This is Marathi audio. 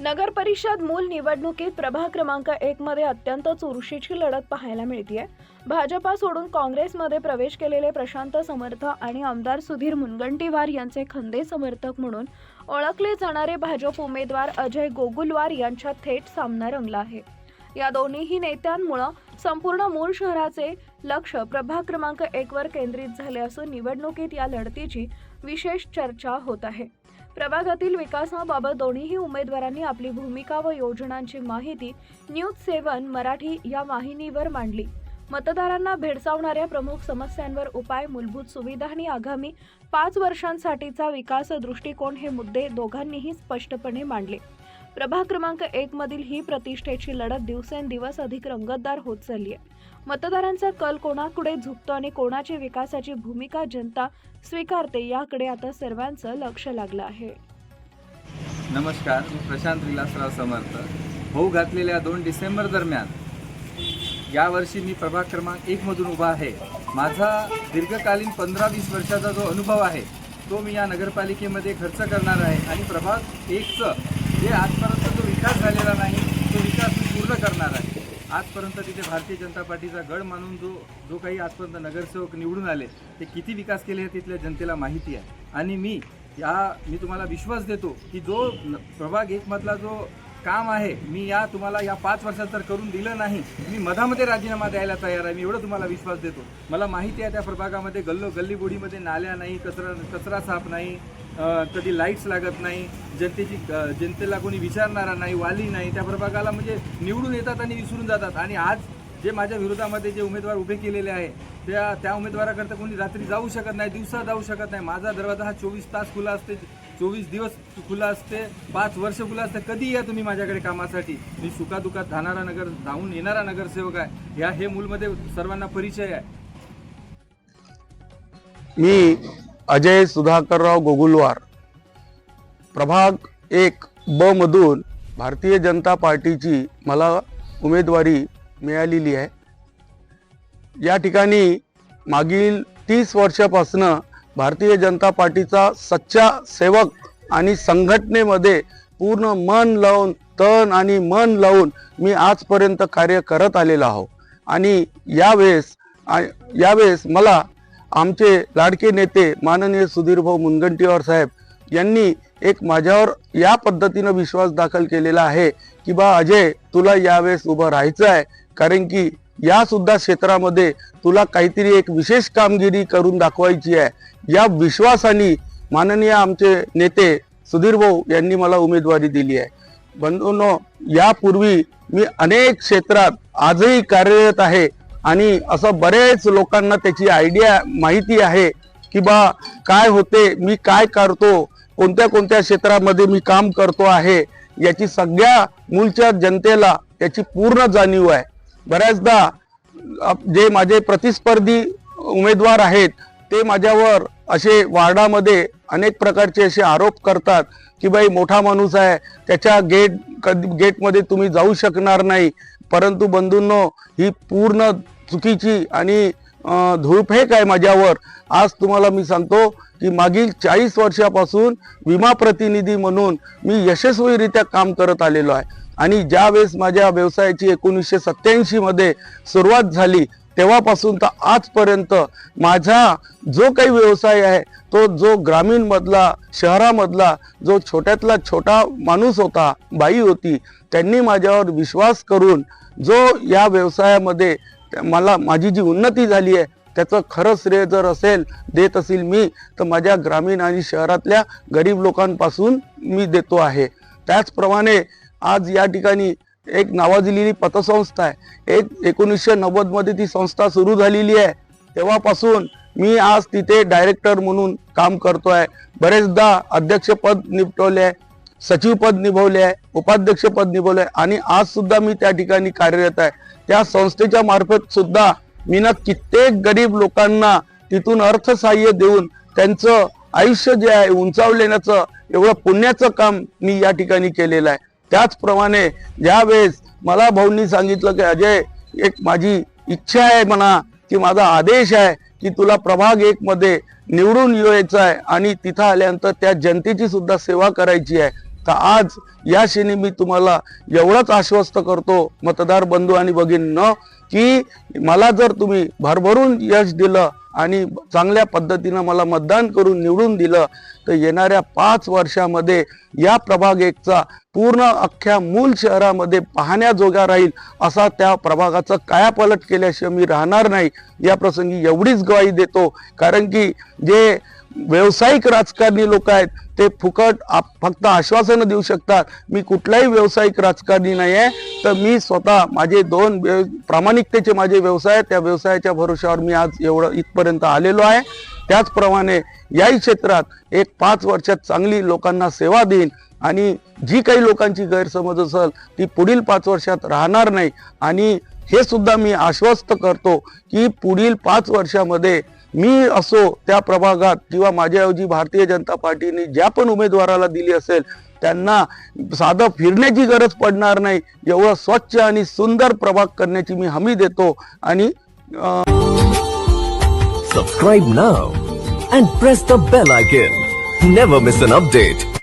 नगर परिषद मूल निवडणुकीत प्रभाग क्रमांक एक मध्ये अत्यंत चुरशीची लढत पाहायला मिळतीये. भाजपा सोडून काँग्रेसमध्ये प्रवेश केलेले प्रशांत समर्थ आणि आमदार सुधीर मुनगंटीवार यांचे खंदे समर्थक म्हणून ओळखले जाणारे भाजप उमेदवार अजय गोगुलवार यांच्या थेट सामना रंगला आहे. या दोन्हीही नेत्यांमुळं संपूर्ण मूळ शहराचे लक्ष प्रभाग क्रमांक एक वर केंद्रित झाले असून निवडणुकीत या लढतीची विशेष चर्चा होत आहे. प्रभागातील विकासाबाबत दोन्हीही उमेदवारांनी आपली भूमिका व योजनांची माहिती न्यूज सेवन मराठी या वाहिनीवर मांडली. मतदारांना भेडसावणाऱ्या प्रमुख समस्यांवर उपाय मूलभूत सुविधा आणि आगामी पाच वर्षांसाठीचा विकास दृष्टिकोन हे मुद्दे दोघांनीही स्पष्टपणे मांडले. प्रभाग क्रमांक एक मधील ही प्रतिष्ठेची लढत दिवसेंदिवस अधिक रंगतदार होत चालली आहे. मतदारांचा कल कोणाकडे झुकतो आणि कोणाची विकासाची भूमिका जनता स्वीकारते याकडे आता सर्वांचं लक्ष लागलं आहे. नमस्कार मी प्रशांत विलासराव समर्थ. होऊ घातलेल्या दोन डिसेंबर दरम्यान यावर्षी मी प्रभाग क्रमांक एकमधून उभा आहे. माझा दीर्घकालीन पंधरा वीस वर्षाचा जो अनुभव आहे तो मी या नगरपालिकेमध्ये खर्च करणार आहे आणि प्रभाग एकचं जे आजपर्यंत जो विकास झालेला नाही तो विकास मी पूर्ण करणार आहे. आजपर्यंत तिथे भारतीय जनता पार्टीचा गड मानून जो जो काही आजपर्यंत नगरसेवक निवडून आले ते किती विकास केले हे तिथल्या जनतेला माहिती आहे. आणि मी या मी तुम्हाला विश्वास देतो की जो प्रभाग एकमधला जो काम आहे. मी या तुम्हाला या पाच वर्षात तर करून दिलं नाही. मी मधामध्ये राजीनामा द्यायला तयार आहे. मी एवढं तुम्हाला विश्वास देतो. मला माहिती आहे त्या प्रभागामध्ये गल्लो गल्लीबोडीमध्ये नाल्या नाही कचरा कचरा साफ नाही कधी लाईट्स लागत नाही जनतेची जनतेला कोणी विचारणारा नाही वाली नाही. त्या प्रभागाला म्हणजे निवडून येतात आणि विसरून जातात. आणि आज जे माझ्या विरोधामध्ये जे उमेदवार उभे केलेले आहे त्या त्या उमेदवाराकरता कोणी रात्री जाऊ शकत नाही दिवसा जाऊ शकत नाही. माझा दरवाजा हा चोवीस तास खुला असते. चोवीस दिवस खुला असते पाच वर्ष खुला असते कधी या तुम्ही माझ्याकडे कामासाठी. मी सुखादुखात धानारा नगर धावून येणारा नगरसेवक आहे. या हे मूलमध्ये सर्वांना परिचय आहे. मी अजय सुधाकरराव गोगुलवार. प्रभाग एक ब मधून भारतीय जनता पार्टीची मला उमेदवारी मिळालेली आहे. या ठिकाणी मागील तीस वर्षापासनं भारतीय जनता पार्टीचा सच्चा सेवक आणि संघटनेमध्ये पूर्ण मन लावून तन आणि मन लावून मी आजपर्यंत कार्य करत आलेलो आहो. आणि यावेळेस यावेळेस मला आमचे लाडके नेते माननीय सुधीरभाऊ मुनगंटीवार साहेब यांनी एक माझ्यावर या पद्धतीनं विश्वास दाखल केलेला आहे की बा अजय तुला यावेळेस उभं राहायचं आहे कारण की या सुद्धा क्षेत्रामध्ये तुला काहीतरी एक विशेष कामगिरी करून दाखवायची आहे. या विश्वासाने माननीय आमचे नेते सुधीर भाऊ यांनी मला उमेदवारी दिली आहे. बंधूंनो यापूर्वी मी अनेक क्षेत्रात आजही कार्यरत आहे आणि असं बरेच लोकांना त्याची आयडिया माहिती आहे की बा काय होते मी काय करतो कोणत्या कोणत्या क्षेत्रामध्ये मी काम करतो आहे याची सगळ्या मूलच्या जनतेला याची पूर्ण जाणीव आहे. बऱ्याचदा जे माझे प्रतिस्पर्धी उमेदवार आहेत ते माझ्यावर असे वार्डामध्ये अनेक प्रकारचे असे आरोप करतात की बाई मोठा माणूस आहे त्याच्या गेट कधी गेटमध्ये तुम्ही जाऊ शकणार नाही. परंतु बंधूंनो ही पूर्ण चुकीची आणि धुळफेक आहे माझ्यावर. आज तुम्हाला मी सांगतो की मागील चाळीस वर्षापासून विमा प्रतिनिधी म्हणून मी यशस्वीरित्या काम करत आलेलो आहे. आणि ज्या वेळेस माझ्या व्यवसायाची एकोणीसशे सत्याऐंशी मध्ये सुरुवात झाली तेव्हापासून तर आजपर्यंत माझा जो काही व्यवसाय आहे तो जो ग्रामीणमधला शहरामधला जो छोट्यातला छोटा माणूस होता बाई होती त्यांनी माझ्यावर विश्वास करून जो या व्यवसायामध्ये मला माझी जी उन्नती झाली आहे त्याचं खरं श्रेय जर असेल देत असेल मी तर माझ्या ग्रामीण आणि शहरातल्या गरीब लोकांपासून मी देतो आहे. त्याचप्रमाणे आज या ठिकाणी एक नावाजलेली पतसंस्था आहे. एक एकोणीसशे नव्वदमध्ये ती संस्था सुरू झालेली आहे. तेव्हापासून मी आज तिथे डायरेक्टर म्हणून काम करतो आहे बरेचदा अध्यक्षपद निपटवले आहे सचिवपद निभवले आहे उपाध्यक्षपद निभवले आहे आणि आज सुद्धा मी त्या ठिकाणी कार्यरत आहे. त्या संस्थेच्या मार्फत सुद्धा मी ना कित्येक गरीब लोकांना तिथून अर्थसहाय्य देऊन त्यांचं आयुष्य जे आहे उंचावलेण्याचं एवढं पुण्याचं काम मी या ठिकाणी केलेलं आहे. त्याचप्रमाणे ज्यावेळेस मला भाऊंनी सांगितलं की अजय एक माझी इच्छा आहे म्हणा की माझा आदेश आहे की तुला प्रभाग एक मध्ये निवडून यायचं आहे आणि तिथं आल्यानंतर त्या जनतेची सुद्धा सेवा करायची आहे. तर आज या क्षणी मी तुम्हाला एवढंच आश्वस्त करतो मतदार बंधू आणि भगिनींनो की मला जर तुम्ही भरभरून यश दिलं आणि चांगल्या पद्धतीनं मला मतदान करून निवडून दिलं तर येणाऱ्या पाच वर्षामध्ये या प्रभाग एकचा पूर्ण अख्ख्या मूल शहरामध्ये पाहण्याजोगा राहील असा त्या प्रभागाचं कायापालट केल्याशिवाय मी राहणार नाही. या प्रसंगी एवढीच ग्वाही देतो. कारण की जे व्यावसायिक राजकारणी लोक आहेत ते फुकट आप फक्त आश्वासनं देऊ शकतात. मी कुठलाही व्यावसायिक राजकारणी नाही आहे तर मी स्वतः माझे दोन व्य- प्रामाणिकतेचे माझे व्यवसाय आहेत, त्या व्यवसायाच्या भरोशावर मी आज एवढं इथपर्यंत आलेलो आहे. त्याचप्रमाणे याही क्षेत्रात एक पाच वर्षात चांगली लोकांना सेवा देईन आणि जी काही लोकांची गैरसमज असेल ती पुढील पाच वर्षात राहणार नाही. आणि हे सुद्धा मी आश्वस्त करतो की पुढील पाच वर्षामध्ये मी असो त्या प्रभागात किंवा माझ्याऐवजी भारतीय जनता पार्टीने ज्या पण उमेदवाराला दिली असेल त्यांना साधं फिरण्याची गरज पडणार नाही एवढं स्वच्छ आणि सुंदर प्रभाग करण्याची मी हमी देतो आणि subscribe now and press the bell icon never miss an update.